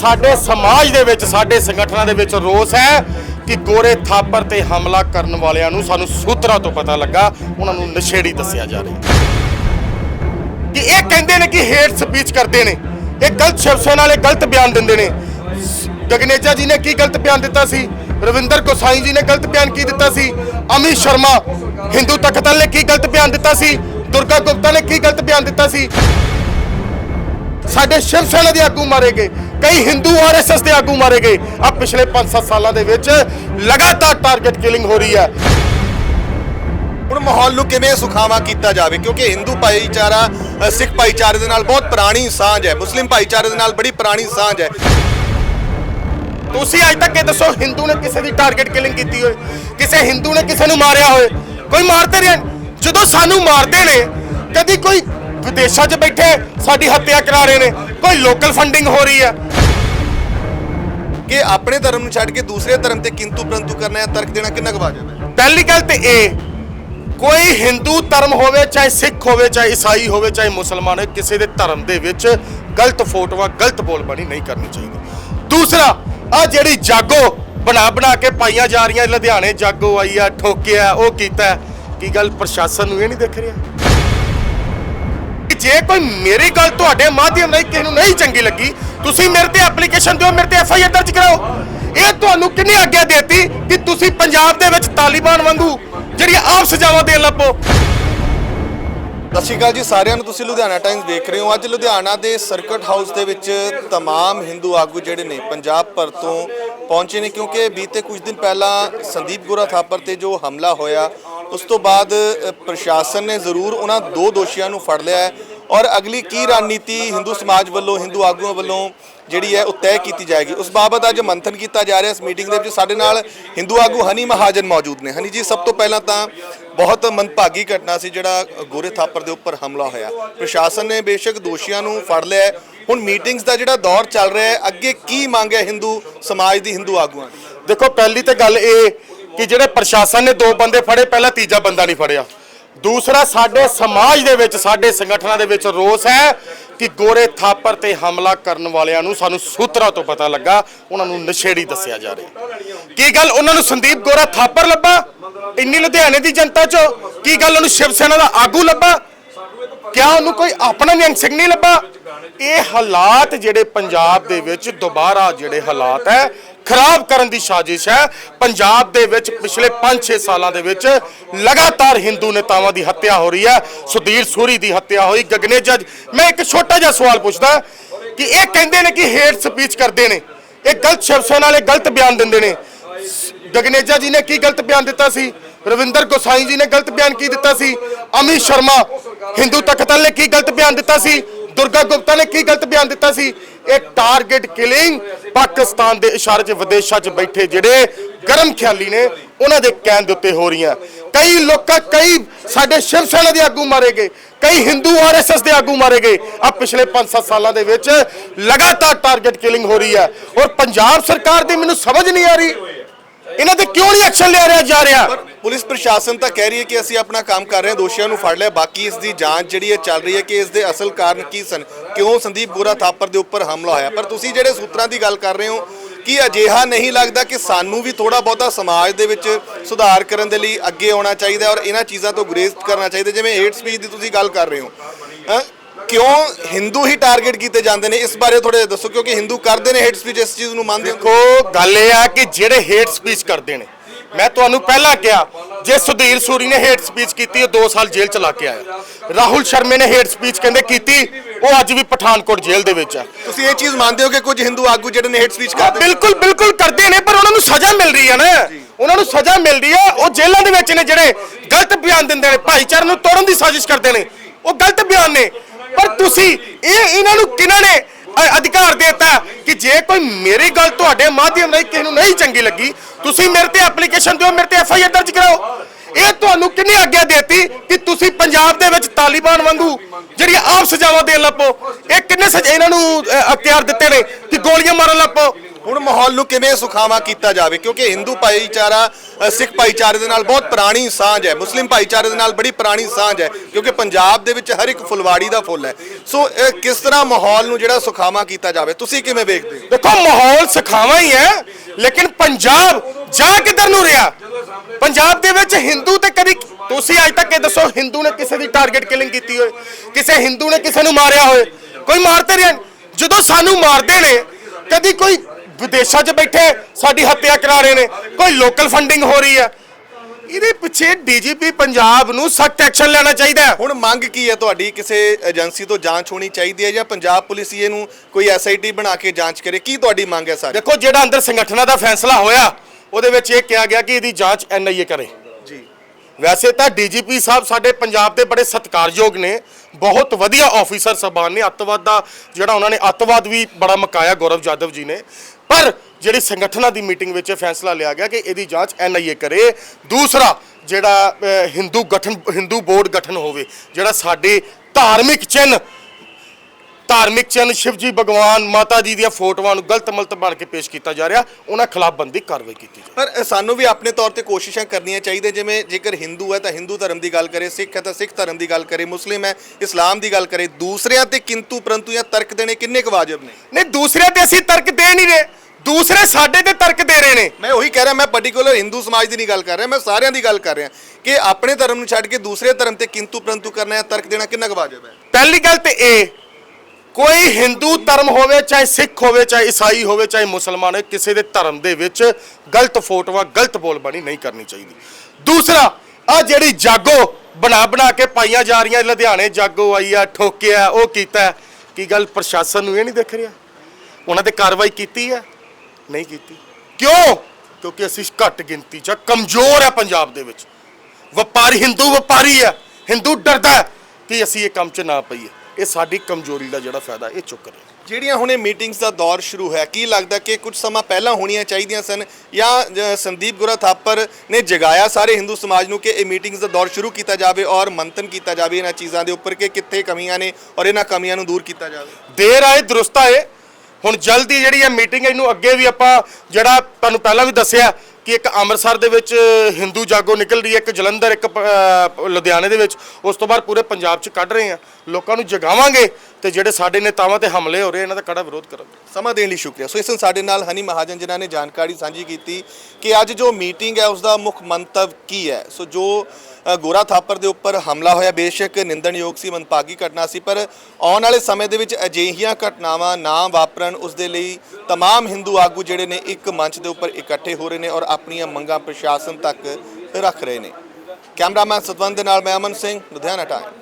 ਸਾਡੇ ਸਮਾਜ ਦੇ ਵਿੱਚ, ਸਾਡੇ ਸੰਗਠਨਾਂ ਦੇ ਵਿੱਚ ਰੋਸ ਹੈ ਕਿ ਗੋਰੇ ਥਾਪਰ ਤੇ ਹਮਲਾ ਕਰਨ ਵਾਲਿਆਂ ਨੂੰ ਸਾਨੂੰ ਸੂਤਰਾਂ ਤੋਂ ਪਤਾ ਲੱਗਾ, ਉਹਨਾਂ ਨੂੰ ਨਸ਼ੇੜੀ ਦੱਸਿਆ ਜਾ ਰਿਹਾ ਕਿ ਇਹ ਕਹਿੰਦੇ ਨੇ ਕਿ ਹੇਟ ਸਪੀਚ ਕਰਦੇ ਨੇ। ਇਹ ਗਲਤ ਸ਼ਬਦਾਂ ਵਾਲੇ ਗਲਤ ਬਿਆਨ ਦਿੰਦੇ ਨੇ। ਗਗਨੇਜਾ ਜੀ ਨੇ ਕੀ ਗਲਤ ਬਿਆਨ ਦਿੱਤਾ ਸੀ? ਰਵਿੰਦਰ ਗੋਸਾਈ ਜੀ ਨੇ ਗਲਤ ਬਿਆਨ ਕੀ ਦਿੱਤਾ ਸੀ? ਅਮਿਤ ਸ਼ਰਮਾ, ਹਿੰਦੂ ਤਖਤਲ ਨੇ ਕੀ ਗਲਤ ਬਿਆਨ ਦਿੱਤਾ ਸੀ? ਦੁਰਗਾ ਗੁਪਤਾ ਨੇ ਕੀ ਗਲਤ ਬਿਆਨ ਦਿੱਤਾ ਸੀ? ਸਾਡੇ ਸ਼ਿਵ ਸੈਨਾ ਦੇ ਆਗੂ ਮਾਰੇ ਗਏ। ਕਈ ਹਿੰਦੂ ਆਰਐਸਐਸ ਦੇ ਆਗੂ ਮਾਰੇ ਗਏ। ਆ ਪਿਛਲੇ 5-7 ਸਾਲਾਂ ਦੇ ਵਿੱਚ ਲਗਾਤਾਰ ਟਾਰਗੇਟ ਕਿਲਿੰਗ ਹੋ ਰਹੀ ਹੈ। ਹੁਣ ਮਾਹੌਲ ਨੂੰ ਕਿਵੇਂ ਸੁਖਾਵਾ ਕੀਤਾ ਜਾਵੇ? ਕਿਉਂਕਿ ਹਿੰਦੂ ਭਾਈਚਾਰਾ ਸਿੱਖ ਭਾਈਚਾਰੇ ਦੇ ਨਾਲ ਬਹੁਤ ਪੁਰਾਣੀ ਸਾਂਝ ਹੈ। ਮੁਸਲਿਮ ਭਾਈਚਾਰੇ ਦੇ ਨਾਲ ਬੜੀ ਪੁਰਾਣੀ ਸਾਂਝ ਹੈ। ਤੁਸੀਂ ਅੱਜ ਤੱਕ ਇਹ ਦੱਸੋ ਹਿੰਦੂ ਨੇ ਕਿਸੇ ਦੀ ਟਾਰਗੇਟ ਕਿਲਿੰਗ ਕੀਤੀ ਹੋਏ? ਕਿਸੇ ਹਿੰਦੂ ਨੇ ਕਿਸੇ ਨੂੰ ਮਾਰਿਆ ਹੋਏ? ਕੋਈ ਮਾਰਦੇ ਨਹੀਂ। ਜਦੋਂ ਸਾਨੂੰ ਮਾਰਦੇ ਨੇ ਕਦੀ ਕੋਈ ਵਿਦੇਸ਼ਾਂ 'ਚ ਬੈਠੇ ਸਾਡੀ ਹੱਤਿਆ ਕਰਾ ਰਹੇ ਨੇ ਕੋਈ ਲੋਕਲ ਫੰਡਿੰਗ ਹੋ ਰਹੀ ਹੈ। ਕਿ ਆਪਣੇ ਧਰਮ ਨੂੰ ਛੱਡ ਕੇ ਦੂਸਰੇ ਧਰਮ ਤੇ ਕਿੰਤੂ ਪਰੰਤੂ ਕਰਨਾ ਹੈ, ਤਰਕ ਦੇਣਾ ਕਿੰਨਾ ਕੁ ਵਾਜਬ ਹੈ? ਪਹਿਲੀ ਗੱਲ ਤੇ ਇਹ, ਕੋਈ ਹਿੰਦੂ ਧਰਮ ਹੋਵੇ, ਚਾਹੇ ਸਿੱਖ ਹੋਵੇ, ਚਾਹੇ ਈਸਾਈ ਹੋਵੇ, ਚਾਹੇ ਮੁਸਲਮਾਨ ਹੋਵੇ, ਕਿਸੇ ਦੇ ਧਰਮ ਦੇ ਵਿੱਚ ਗਲਤ ਫੋਟੋਆਂ, ਗਲਤ ਬੋਲਬਾਣੀ ਨਹੀਂ ਕਰਨੀ ਚਾਹੀਦੀ। ਦੂਸਰਾ ਆ ਜਿਹੜੀ ਜਾਗੋ ਬਣਾ ਬਣਾ ਕੇ ਪਾਈਆਂ ਜਾ ਰਹੀਆਂ, ਲੁਧਿਆਣੇ ਜਾਗੋ ਆਈ ਆ, ਠੋਕਿਆ, ਉਹ ਕੀਤਾ। ਕੀ ਗੱਲ, ਪ੍ਰਸ਼ਾਸਨ ਨੂੰ ਇਹ ਨਹੀਂ ਦੇਖ ਰਿਹਾ? ਜੇ ਕੋਈ ਮੇਰੀ ਗੱਲ ਤੁਹਾਡੇ ਮਾਧਿਅਮ ਨਾਲ ਕਿਸੇ ਨੂੰ ਨਹੀਂ ਚੰਗੀ ਲੱਗੀ ਤੁਸੀਂ ਮੇਰੇ ਤੇ ਐਪਲੀਕੇਸ਼ਨ ਦਿਓ ਮੇਰੇ ਤੇ ਐਫ ਆਈ ਆਰ ਦਰਜ ਕਰਾਓ ਇਹ ਤੁਹਾਨੂੰ ਕਿੰਨੀ ਆਗਿਆ ਦੇਤੀ ਕਿ ਤੁਸੀਂ ਪੰਜਾਬ ਦੇ ਵਿੱਚ ਤਾਲਿਬਾਨ ਵਾਂਗੂ ਜਿਹੜੀਆਂ ਆਮ ਸਜ਼ਾਵਾਂ ਦੇਣ ਲੱਪੋ ਸਤਿ ਸ਼੍ਰੀ ਅਕਾਲ ਜੀ ਸਾਰਿਆਂ ਨੂੰ ਤੁਸੀਂ ਲੁਧਿਆਣਾ ਟਾਈਮਸ ਦੇਖ ਰਹੇ ਹੋ ਅੱਜ ਲੁਧਿਆਣਾ ਦੇ ਸਰਕਟ ਹਾਊਸ ਦੇ ਵਿੱਚ तमाम ਹਿੰਦੂ ਆਗੂ ਜਿਹੜੇ ਨੇ ਪੰਜਾਬ ਭਰ ਤੋਂ ਪਹੁੰਚੇ ਨੇ ਕਿਉਂਕਿ ਬੀਤੇ ਕੁਝ ਦਿਨ ਪਹਿਲਾਂ ਸੰਦੀਪ ਗੋਰਾ ਥਾਪਰ ਤੇ ਜੋ ਹਮਲਾ ਹੋਇਆ ਉਸ ਤੋਂ ਬਾਅਦ ਅ, ਪ੍ਰਸ਼ਾਸਨ ਨੇ ਜ਼ਰੂਰ ਉਹਨਾਂ ਦੋ ਦੋਸ਼ੀਆਂ ਨੂੰ ਫੜ ਲਿਆ ਹੈ ਔਰ ਅਗਲੀ ਕੀ ਰਣਨੀਤੀ ਹਿੰਦੂ ਸਮਾਜ ਵੱਲੋਂ, ਹਿੰਦੂ ਆਗੂਆਂ ਵੱਲੋਂ ਜਿਹੜੀ ਹੈ ਉਹ ਤੈਅ ਕੀਤੀ ਜਾਏਗੀ? ਉਸ ਬਾਬਤ ਅੱਜ ਮੰਥਨ ਕੀਤਾ ਜਾ ਰਿਹਾ ਇਸ ਮੀਟਿੰਗ ਦੇ ਵਿੱਚ। ਸਾਡੇ ਨਾਲ ਹਿੰਦੂ ਆਗੂ ਹਨੀ ਮਹਾਜਨ ਮੌਜੂਦ ਨੇ। ਹਨੀ ਜੀ, ਸਭ ਤੋਂ ਪਹਿਲਾਂ ਤਾਂ ਬਹੁਤ ਮੰਦਭਾਗੀ ਘਟਨਾ ਸੀ ਜਿਹੜਾ ਗੋਰੇ ਥਾਪਰ ਦੇ ਉੱਪਰ ਹਮਲਾ ਹੋਇਆ। ਪ੍ਰਸ਼ਾਸਨ ਨੇ ਬੇਸ਼ੱਕ ਦੋਸ਼ੀਆਂ ਨੂੰ ਫੜ ਲਿਆ ਹੁਣ ਮੀਟਿੰਗਸ ਦਾ ਜਿਹੜਾ ਦੌਰ ਚੱਲ ਰਿਹਾ ਹੈ, ਅੱਗੇ ਕੀ ਮੰਗ ਹੈ ਹਿੰਦੂ ਸਮਾਜ ਦੀ, ਹਿੰਦੂ ਆਗੂਆਂ ਦੀ? ਦੇਖੋ, ਪਹਿਲੀ ਤੇ ਗੱਲ ਇਹ ਕਿ ਜਿਹੜੇ ਪ੍ਰਸ਼ਾਸਨ ਨੇ ਦੋ ਬੰਦੇ ਫੜੇ, ਪਹਿਲਾਂ ਤੀਜਾ ਬੰਦਾ ਨਹੀਂ ਫੜਿਆ। ਦੂਸਰਾ, ਸਾਡੇ ਸਮਾਜ ਦੇ ਵਿੱਚ, ਸਾਡੇ ਸੰਗਠਨਾਂ ਦੇ ਵਿੱਚ ਰੋਸ ਹੈ ਕਿ ਗੋਰੇ ਥਾਪਰ ਤੇ ਹਮਲਾ ਕਰਨ ਵਾਲਿਆਂ ਨੂੰ ਸਾਨੂੰ ਸੂਤਰਾਂ ਤੋਂ ਪਤਾ ਲੱਗਾ, ਉਹਨਾਂ ਨੂੰ ਨਸ਼ੇੜੀ ਦੱਸਿਆ ਜਾ ਰਿਹਾ ਕੀ ਗੱਲ ਉਹਨਾਂ ਨੂੰ ਸੰਦੀਪ ਗੋਰਾ ਥਾਪਰ ਲੱਭਾ? ਇੰਨੀ ਲੁਧਿਆਣੇ ਦੀ ਜਨਤਾ ਚੋਂ ਕੀ ਗੱਲ ਉਹਨੂੰ ਸ਼ਿਵ ਸੈਨਾ ਦਾ ਆਗੂ ਲੱਭਾ? ਕਿਆ ਉਹਨੂੰ ਕੋਈ ਆਪਣਾ ਨਿਹੰਗ ਸਿੰਘ ਨਹੀਂ ਲੱਭਾ? ਇਹ ਹਾਲਾਤ ਜਿਹੜੇ ਪੰਜਾਬ ਦੇ ਵਿੱਚ ਦੁਬਾਰਾ ਜਿਹੜੇ ਹਾਲਾਤ ਹੈ ਖਰਾਬ ਕਰਨ ਦੀ ਸਾਜ਼ਿਸ਼ ਹੈ। ਪੰਜਾਬ ਦੇ ਵਿੱਚ ਪਿਛਲੇ 5-6 ਸਾਲਾਂ ਦੇ ਵਿੱਚ ਲਗਾਤਾਰ ਹਿੰਦੂ ਨੇਤਾਵਾਂ ਦੀ ਹੱਤਿਆ ਹੋ ਰਹੀ ਹੈ। ਸੁਧੀਰ ਸੂਰੀ ਦੀ ਹੱਤਿਆ ਹੋਈ। ਗਗਨੇਜਾ ਮੈਂ ਇੱਕ ਛੋਟਾ ਜਿਹਾ ਸਵਾਲ ਪੁੱਛਦਾ ਕਿ ਇਹ ਕਹਿੰਦੇ ਨੇ ਕਿ ਹੇਟ ਸਪੀਚ ਕਰਦੇ ਨੇ। ਇਹ ਗਲਤ ਸ਼ਬਦਾਂ ਵਾਲੇ ਗਲਤ ਬਿਆਨ ਦਿੰਦੇ ਨੇ। ਗਗਨੇਜਾ ਜੀ ਨੇ ਕੀ ਗਲਤ ਬਿਆਨ ਦਿੱਤਾ ਸੀ? ਰਵਿੰਦਰ ਗੋਸਾਈ ਜੀ ਨੇ ਗਲਤ ਬਿਆਨ ਕੀ ਦਿੱਤਾ ਸੀ? ਅਮਿਤ ਸ਼ਰਮਾ, ਹਿੰਦੂ ਤਖਤਲ ਨੇ ਕੀ ਗਲਤ ਬਿਆਨ ਦਿੱਤਾ ਸੀ? ਦੁਰਗਾ ਗੁਪਤਾ ਨੇ ਕੀ ਗਲਤ ਬਿਆਨ ਦਿੱਤਾ ਸੀ? ਇਹ ਟਾਰਗੇਟ ਕਿਲਿੰਗ ਪਾਕਿਸਤਾਨ ਦੇ ਇਸ਼ਾਰੇ 'ਚ, ਵਿਦੇਸ਼ਾਂ 'ਚ ਬੈਠੇ ਜਿਹੜੇ ਗਰਮ ਖਿਆਲੀ ਨੇ, ਉਹਨਾਂ ਦੇ ਕਹਿਣ ਦੇ ਉੱਤੇ ਹੋ ਰਹੀਆਂ। ਕਈ ਲੋਕਾਂ, ਕਈ ਸਾਡੇ ਸ਼ਿਵ ਸੈਨਾ ਦੇ ਆਗੂ ਮਾਰੇ ਗਏ, ਕਈ ਹਿੰਦੂ ਆਰਐਸਐਸ ਦੇ ਆਗੂ ਮਾਰੇ ਗਏ। ਆ ਪਿਛਲੇ 5-7 ਸਾਲਾਂ ਦੇ ਵਿੱਚ ਲਗਾਤਾਰ ਟਾਰਗੇਟ ਕਿਲਿੰਗ ਹੋ ਰਹੀ ਹੈ। ਔਰ ਪੰਜਾਬ ਸਰਕਾਰ ਦੀ ਮੈਨੂੰ ਸਮਝ ਨਹੀਂ ਆ ਰਹੀ। ਇਹਨਾਂ ਤੇ ਕਿਉਂ ਨਹੀਂ ਐਕਸ਼ਨ ਲਿਆ ਰਿਹਾ ਜਾ ਰਿਹਾ? ਪੁਲਿਸ ਪ੍ਰਸ਼ਾਸਨ ਤਾਂ ਕਹਿ ਰਹੀ ਹੈ ਕਿ ਅਸੀਂ ਆਪਣਾ ਕੰਮ ਕਰ ਰਹੇ ਹਾਂ, ਦੋਸ਼ੀਆਂ ਨੂੰ ਫੜ ਲਿਆ, ਬਾਕੀ ਇਸ ਦੀ ਜਾਂਚ ਜਿਹੜੀ ਹੈ ਚੱਲ ਰਹੀ ਹੈ ਕਿ ਇਸ ਦੇ ਅਸਲ ਕਾਰਨ ਕੀ ਸਨ, ਕਿਉਂ ਸੰਦੀਪ ਗੋਰਾ ਥਾਪਰ ਦੇ ਉੱਪਰ ਹਮਲਾ ਹੋਇਆ। ਪਰ ਤੁਸੀਂ ਜਿਹੜੇ ਸੂਤਰਾਂ ਦੀ ਗੱਲ ਕਰ ਰਹੇ ਹੋ ਕੀ ਅਜਿਹਾ ਨਹੀਂ ਲੱਗਦਾ ਕਿ ਸਾਨੂੰ ਵੀ ਥੋੜਾ ਬਹੁਤਾ ਸਮਾਜ ਦੇ ਵਿੱਚ ਸੁਧਾਰ ਕਰਨ ਦੇ ਲਈ ਅੱਗੇ ਆਉਣਾ ਚਾਹੀਦਾ ਔਰ ਇਹਨਾਂ ਚੀਜ਼ਾਂ ਤੋਂ ਗੁਰੇਜ਼ ਕਰਨਾ ਚਾਹੀਦਾ, ਜਿਵੇਂ ਹੇਟ ਸਪੀਚ ਦੀ ਤੁਸੀਂ ਗੱਲ ਕਰ ਰਹੇ ਹੋ। ਕਿਉਂ ਹਿੰਦੂ ਹੀ ਟਾਰਗੇਟ ਕੀਤੇ ਜਾਂਦੇ ਨੇ? ਇਸ ਬਾਰੇ ਥੋੜੇ ਦੱਸੋ, ਕਿਉਂਕਿ ਹਿੰਦੂ ਕਰਦੇ ਨੇ ਹੇਟ ਸਪੀਚ ਇਸ ਚੀਜ਼ ਨੂੰ ਮੰਨਦੇ ਹੋ ਗੱਲ ਇਹ ਆ ਕਿ ਜਿਹੜੇ ਹੇਟ ਸਪੀਚ ਕਰਦੇ ਨੇ ਮੈਂ ਤੁਹਾਨੂੰ ਪਹਿਲਾਂ ਕਿਹਾ ਜੇ ਸੁਧੀਰ ਸੂਰੀ ਨੇ ਹੇਟ ਸਪੀਚ ਕੀਤੀ ਉਹ 2 ਸਾਲ ਜੇਲ੍ਹ ਚ ਲਾ ਕੇ ਆਇਆ। ਰਾਹੁਲ ਸ਼ਰਮੇ ਨੇ ਹੇਟ ਸਪੀਚ ਕਹਿੰਦੇ ਕੀਤੀ ਉਹ ਅੱਜ ਵੀ ਪਠਾਨਕੋਟ ਜੇਲ੍ਹ ਦੇ ਵਿੱਚ ਆ। ਤੁਸੀਂ ਇਹ ਚੀਜ਼ ਮੰਨਦੇ ਹੋ ਕਿ ਕੁਝ ਹਿੰਦੂ ਆਗੂ ਜਿਹੜੇ ਨੇ ਹੇਟ ਸਪੀਚ ਕਰਦੇ ਬਿਲਕੁਲ ਬਿਲਕੁਲ ਕਰਦੇ ਨੇ ਪਰ ਉਹਨਾਂ ਨੂੰ ਸਜ਼ਾ ਮਿਲ ਰਹੀ ਹੈ ਨਾ। ਉਹਨਾਂ ਨੂੰ ਸਜ਼ਾ ਮਿਲ ਰਹੀ ਹੈ ਉਹ ਜੇਲ੍ਹਾਂ ਦੇ ਵਿੱਚ ਨੇ ਜਿਹੜੇ ਗਲਤ ਬਿਆਨ ਦਿੰਦੇ ਨੇ ਭਾਈਚਾਰੇ ਨੂੰ ਤੋੜਨ ਦੀ ਸਾਜ਼ਿਸ਼ ਕਰਦੇ ਨੇ। ਉਹ ਗਲਤ ਬਿਆਨ ਨੇ। ਪਰ ਤੁਸੀਂ ਇਹ ਇਹਨਾਂ ਨੂੰ ਕਿਹਨਾਂ ਨੇ ਅਧਿਕਾਰ ਦੇਤਾ ਕਿ ਜੇ ਕੋਈ ਮੇਰੀ ਗੱਲ ਤੁਹਾਡੇ ਮਾਧਿਅਮ ਨਾਲ ਕਿਸੇ ਨੂੰ ਨਹੀਂ ਚੰਗੀ ਲੱਗੀ ਤੁਸੀਂ ਮੇਰੇ ਤੇ ਐਪਲੀਕੇਸ਼ਨ ਦਿਓ ਮੇਰੇ ਤੇ ਐਫ ਆਈ ਆਰ ਦਰਜ ਕਰਾਓ। ਇਹ ਤੁਹਾਨੂੰ ਕਿੰਨੀ ਆਗਿਆ ਦੇਤੀ ਕਿ ਤੁਸੀਂ ਪੰਜਾਬ ਦੇ ਵਿੱਚ ਤਾਲਿਬਾਨ ਵਾਂਗੂ ਜਿਹੜੀਆਂ ਆਮ ਸਜ਼ਾਵਾਂ ਦੇਣ ਲੱਪੋ ਇਹ ਕਿੰਨੇ ਸਜ਼ਾ ਇਹਨਾਂ ਨੂੰ ਅਖਤਿਆਰ ਦਿੱਤੇ ਨੇ ਕਿ ਗੋਲੀਆਂ ਮਾਰਨ ਲੱਪੋ ਹੁਣ ਮਾਹੌਲ ਨੂੰ ਕਿਵੇਂ ਸੁਖਾਵਾ ਕੀਤਾ ਜਾਵੇ? ਕਿਉਂਕਿ ਹਿੰਦੂ ਭਾਈਚਾਰਾ ਸਿੱਖ ਭਾਈਚਾਰੇ ਦੇ ਨਾਲ ਬਹੁਤ ਪੁਰਾਣੀ ਸਾਂਝ ਹੈ। ਮੁਸਲਿਮ ਭਾਈਚਾਰੇ ਦੇ ਨਾਲ ਬੜੀ ਪੁਰਾਣੀ ਸਾਂਝ ਹੈ ਕਿਉਂਕਿ ਪੰਜਾਬ ਦੇ ਵਿੱਚ ਹਰ ਇੱਕ ਫੁਲਵਾੜੀ ਦਾ ਫੁੱਲ ਹੈ। ਸੋ ਇਹ ਕਿਸ ਤਰ੍ਹਾਂ ਮਾਹੌਲ ਨੂੰ ਜਿਹੜਾ ਸੁਖਾਵਾ ਕੀਤਾ ਜਾਵੇ? ਤੁਸੀਂ ਕਿਵੇਂ ਵੇਖਦੇ ਹੋ? ਦੇਖੋ ਮਾਹੌਲ ਸਿਖਾਵਾ ਹੀ ਹੈ ਲੇਕਿਨ ਪੰਜਾਬ ਜਾ ਕਿੱਧਰ ਨੂੰ ਰਿਹਾ? ਪੰਜਾਬ ਦੇ ਵਿੱਚ ਹਿੰਦੂ ਤੇ ਕਦੀ ਤੁਸੀਂ ਅੱਜ ਤੱਕ ਇਹ ਦੱਸੋ ਹਿੰਦੂ ਨੇ ਕਿਸੇ ਦੀ ਟਾਰਗੇਟ ਕਿਲਿੰਗ ਕੀਤੀ ਹੋਏ? ਕਿਸੇ ਹਿੰਦੂ ਨੇ ਕਿਸੇ ਨੂੰ ਮਾਰਿਆ ਹੋਏ? ਕੋਈ ਮਾਰਤੇ ਰਿਹਾ? ਜਦੋਂ ਸਾਨੂੰ ਮਾਰਦੇ ਨੇ ਕਦੀ ਕੋਈ ਵਿਦੇਸ਼ਾਂ 'ਚ ਬੈਠੇ ਸਾਡੀ ਹੱਤਿਆ ਕਰਾ ਰਹੇ ਨੇ ਕੋਈ ਲੋਕਲ ਫੰਡਿੰਗ ਹੋ ਰਹੀ ਹੈ। ਇਹਦੇ ਪਿੱਛੇ ਡੀਜੀਪੀ ਪੰਜਾਬ ਨੂੰ ਸਖਤ ਐਕਸ਼ਨ ਲੈਣਾ ਚਾਹੀਦਾ ਹੁਣ ਮੰਗ ਕੀ ਹੈ ਤੁਹਾਡੀ? ਕਿਸੇ ਏਜੰਸੀ ਤੋਂ ਜਾਂਚ ਹੋਣੀ ਚਾਹੀਦੀ ਹੈ ਜਾਂ ਪੰਜਾਬ ਪੁਲਿਸ ਇਹਨੂੰ ਕੋਈ ਐਸਆਈਟੀ ਬਣਾ ਕੇ ਜਾਂਚ ਕਰੇ? ਕੀ ਤੁਹਾਡੀ ਮੰਗ ਹੈ ਸਾਰੀ? ਦੇਖੋ ਜਿਹੜਾ ਅੰਦਰ ਸੰਗਠਨਾਂ ਦਾ ਫੈਸਲਾ ਹੋਇਆ ਉਹਦੇ ਵਿੱਚ ਇਹ ਕਿਹਾ ਗਿਆ ਕਿ ਇਹਦੀ ਜਾਂਚ ਐਨਆਈਏ ਕਰੇ। ਜੀ। ਵੈਸੇ ਤਾਂ ਡੀਜੀਪੀ ਸਾਹਿਬ ਸਾਡੇ ਪੰਜਾਬ ਦੇ ਬੜੇ ਸਤਿਕਾਰਯੋਗ ਨੇ। ਬਹੁਤ ਵਧੀਆ ਆਫੀਸਰ ਸਬਾਨ ਨੇ। ਅੱਤਵਾਦ ਦਾ ਜਿਹੜਾ ਉਹਨਾਂ ਨੇ ਅੱਤਵਾਦ ਵੀ ਬੜਾ ਮਕਾਇਆ ਗੌਰਵ ਜਾਦਵ ਜੀ ਨੇ। ਪਰ ਜਿਹੜੀ ਸੰਗਠਨਾਂ ਦੀ ਮੀਟਿੰਗ ਵਿੱਚ ਇਹ ਫੈਸਲਾ ਲਿਆ ਗਿਆ ਕਿ ਇਹਦੀ ਜਾਂਚ ਐਨਆਈਏ ਕਰੇ। ਦੂਸਰਾ ਜਿਹੜਾ ਹਿੰਦੂ ਗਠਨ ਹਿੰਦੂ ਬੋਰਡ ਗਠਨ ਹੋਵੇ ਜਿਹੜਾ ਸਾਡੇ ਧਾਰਮਿਕ ਚਿੰਨ੍ਹ ਧਾਰਮਿਕ ਚਿੰਨ੍ਹ ਸ਼ਿਵਜੀ ਭਗਵਾਨ ਮਾਤਾ ਜੀ ਦੀਆਂ ਫੋਟੋਆਂ ਨੂੰ ਗਲਤ ਮਲਤ ਬਣ ਕੇ ਪੇਸ਼ ਕੀਤਾ ਜਾ ਰਿਹਾ। ਉਹਨਾਂ ਖਿਲਾਫ ਬੰਦੀ ਕਾਰਵਾਈ ਕੀਤੀ ਜਾਵੇ ਪਰ ਸਾਨੂੰ ਵੀ ਆਪਣੇ ਤੌਰ ਤੇ ਕੋਸ਼ਿਸ਼ਾਂ ਕਰਨੀਆਂ ਚਾਹੀਦੀਆਂ ਜਿਵੇਂ ਜੇਕਰ ਹਿੰਦੂ ਹੈ ਤਾਂ ਹਿੰਦੂ ਧਰਮ ਦੀ ਗੱਲ ਕਰੇ ਸਿੱਖ ਹੈ ਤਾਂ ਸਿੱਖ ਧਰਮ ਦੀ ਗੱਲ ਕਰੇ ਮੁਸਲਿਮ ਹੈ ਇਸਲਾਮ ਦੀ ਗੱਲ ਕਰੇ। ਦੂਸਰਿਆਂ ਤੇ ਕਿੰਤੂ ਪਰੰਤੂ ਜਾਂ ਤਰਕ ਦੇਣੇ ਕਿੰਨੇ ਕੁ ਵਾਜਬ ਨੇ? ਨਹੀਂ ਦੂਸਰੇ ਤੇ ਅਸੀਂ ਤਰਕ ਦੇ ਨਹੀਂ ਰਹੇ। ਦੂਸਰੇ ਸਾਡੇ ਤੇ ਤਰਕ ਦੇ ਰਹੇ ਨੇ। ਮੈਂ ਉਹੀ ਕਹਿ ਰਿਹਾ ਮੈਂ ਪਾਰਟਿਕੂਲਰ ਹਿੰਦੂ ਸਮਾਜ ਦੀ ਨਹੀਂ ਗੱਲ ਕਰ ਰਿਹਾ ਮੈਂ ਸਾਰਿਆਂ ਦੀ ਗੱਲ ਕਰ ਰਿਹਾ ਕਿ ਆਪਣੇ ਧਰਮ ਨੂੰ ਛੱਡ ਕੇ ਦੂਸਰੇ ਧਰਮ ਤੇ ਕਿੰਤੂ ਪਰੰਤੂ ਕਰਨਾ ਜਾਂ ਤਰਕ ਦੇਣਾ ਕਿੰਨਾ ਕੁ ਵਾਜਬ ਹੈ? ਪਹਿਲੀ ਗੱਲ ਤੇ ਇਹ ਕੋਈ ਹਿੰਦੂ ਧਰਮ ਹੋਵੇ, ਚਾਹੇ ਸਿੱਖ ਹੋਵੇ, ਚਾਹੇ ਈਸਾਈ ਹੋਵੇ, ਚਾਹੇ ਮੁਸਲਮਾਨ ਹੋਵੇ, ਕਿਸੇ ਦੇ ਧਰਮ ਦੇ ਵਿੱਚ ਗਲਤ ਫੋਟੋਆਂ, ਗਲਤ ਬੋਲਬਾਣੀ ਨਹੀਂ ਕਰਨੀ ਚਾਹੀਦੀ। ਦੂਸਰਾ ਆ ਜਿਹੜੀ ਜਾਗੋ ਬਣਾ ਬਣਾ ਕੇ ਪਾਈਆਂ ਜਾ ਰਹੀਆਂ, ਲੁਧਿਆਣੇ ਜਾਗੋ ਆਈ ਆ, ਠੋਕਿਆ ਉਹ ਕੀਤਾ ਕੀ ਗੱਲ ਪ੍ਰਸ਼ਾਸਨ ਨੂੰ ਇਹ ਨਹੀਂ ਦੇਖ ਰਿਹਾ? ਉਹਨਾਂ ਤੇ ਕਾਰਵਾਈ ਕੀਤੀ ਹੈ ਨਹੀਂ ਕੀਤੀ। ਕਿਉਂ? ਕਿਉਂਕਿ ਅਸੀਂ ਘੱਟ ਗਿਣਤੀ ਚ ਕਮਜ਼ੋਰ ਹੈ ਪੰਜਾਬ ਦੇ ਵਿੱਚ। ਵਪਾਰੀ, ਹਿੰਦੂ ਵਪਾਰੀ ਹੈ ਹਿੰਦੂ ਡਰਦਾ ਕਿ ਅਸੀਂ ਇਹ ਕੰਮ 'ਚ ਨਾ ਪਈਏ। ਇਹ ਸਾਡੀ ਕਮਜ਼ੋਰੀ ਦਾ ਜਿਹੜਾ ਫਾਇਦਾ, ਇਹ ਚੁੱਕ ਰਿਹਾ ਜਿਹੜੀਆਂ ਹੁਣੇ ਮੀਟਿੰਗਸ ਦਾ ਦੌਰ ਸ਼ੁਰੂ ਹੈ ਕੀ ਲੱਗਦਾ ਕਿ ਕੁਝ ਸਮਾਂ ਪਹਿਲਾਂ ਹੋਣੀਆਂ ਚਾਹੀਦੀਆਂ ਸਨ ਜਾਂ ਜ- ਸੰਦੀਪ ਗੁਰਾ ਥਾਪਰ ਨੇ ਜਗਾਇਆ ਸਾਰੇ ਹਿੰਦੂ ਸਮਾਜ ਨੂੰ ਕਿ ਇਹ ਮੀਟਿੰਗਸ ਦਾ ਦੌਰ ਸ਼ੁਰੂ ਕੀਤਾ ਜਾਵੇ ਔਰ ਮੰਥਨ ਕੀਤਾ ਜਾਵੇ ਇਹਨਾਂ ਚੀਜ਼ਾਂ ਦੇ ਉੱਪਰ ਕਿ ਕਿੱਥੇ ਕਮੀਆਂ ਨੇ ਔਰ ਇਹਨਾਂ ਕਮੀਆਂ ਨੂੰ ਦੂਰ ਕੀਤਾ ਜਾਵੇ। ਦੇਰ ਆਏ, ਦਰੁਸਤ ਆਏ। ਹੁਣ ਜਲਦੀ ਜਿਹੜੀ ਇਹ ਮੀਟਿੰਗ ਇਹਨੂੰ ਅੱਗੇ ਵੀ ਆਪਾਂ ਜਿਹੜਾ ਤੁਹਾਨੂੰ ਪਹਿਲਾਂ ਵੀ ਦੱਸਿਆ ਕਿ ਇੱਕ ਅੰਮ੍ਰਿਤਸਰ ਦੇ ਵਿੱਚ ਹਿੰਦੂ ਜਾਗੋ ਨਿਕਲ ਰਹੀ ਹੈ, ਇੱਕ ਜਲੰਧਰ, ਇੱਕ ਲੁਧਿਆਣੇ ਦੇ ਵਿੱਚ, ਉਸ ਤੋਂ ਬਾਅਦ ਪੂਰੇ ਪੰਜਾਬ 'ਚ ਕੱਢ ਰਹੇ ਆ ਲੋਕਾਂ ਨੂੰ ਜਗਾਵਾਂਗੇ ਤੇ ਜਿਹੜੇ ਸਾਡੇ ਨੇਤਾਵਾਂ ਤੇ ਹਮਲੇ ਹੋ ਰਹੇ, ਇਹਨਾਂ ਦਾ ਕੜਾ ਵਿਰੋਧ ਕਰਾਂਗੇ। ਸਮਾਂ ਦੇਣ ਲਈ ਸ਼ੁਕਰੀਆ। ਸੋ ਇਸ ਨੂੰ ਸਾਡੇ ਨਾਲ ਹਨੀ ਮਹਾਜਨ, ਜਿਨ੍ਹਾਂ ਨੇ ਜਾਣਕਾਰੀ ਸਾਂਝੀ ਕੀਤੀ ਕਿ ਅੱਜ ਜੋ ਮੀਟਿੰਗ ਹੈ ਉਸ ਦਾ ਮੁੱਖ ਮੰਤਵ ਕੀ ਹੈ? ਸੋ ਜੋ ਗੋਰਾ ਥਾਪਰ ਦੇ ਉੱਪਰ ਹਮਲਾ ਹੋਇਆ ਬੇਸ਼ੱਕ ਨਿੰਦਣਯੋਗ ਸੀ ਮੰਦਭਾਗੀ ਘਟਨਾ ਸੀ ਪਰ ਆਉਣ ਵਾਲੇ ਸਮੇਂ ਦੇ ਵਿੱਚ ਅਜਿਹੀਆਂ ਘਟਨਾਵਾਂ ਨਾ ਵਾਪਰਨ ਉਸ ਦੇ ਲਈ तमाम ਹਿੰਦੂ ਆਗੂ ਜਿਹੜੇ ਨੇ ਇੱਕ ਮੰਚ ਦੇ ਉੱਪਰ ਇਕੱਠੇ ਹੋ ਰਹੇ ਨੇ ਔਰ ਆਪਣੀਆਂ ਮੰਗਾਂ ਪ੍ਰਸ਼ਾਸਨ ਤੱਕ ਰੱਖ ਰਹੇ ਨੇ ਕੈਮਰਾਮੈਨ ਸਤਵੰਤ ਦੇ ਨਾਲ ਮੈਂ ਅਮਨ ਸਿੰਘ ਲੁਧਿਆਣਾ ਟਾਈਮ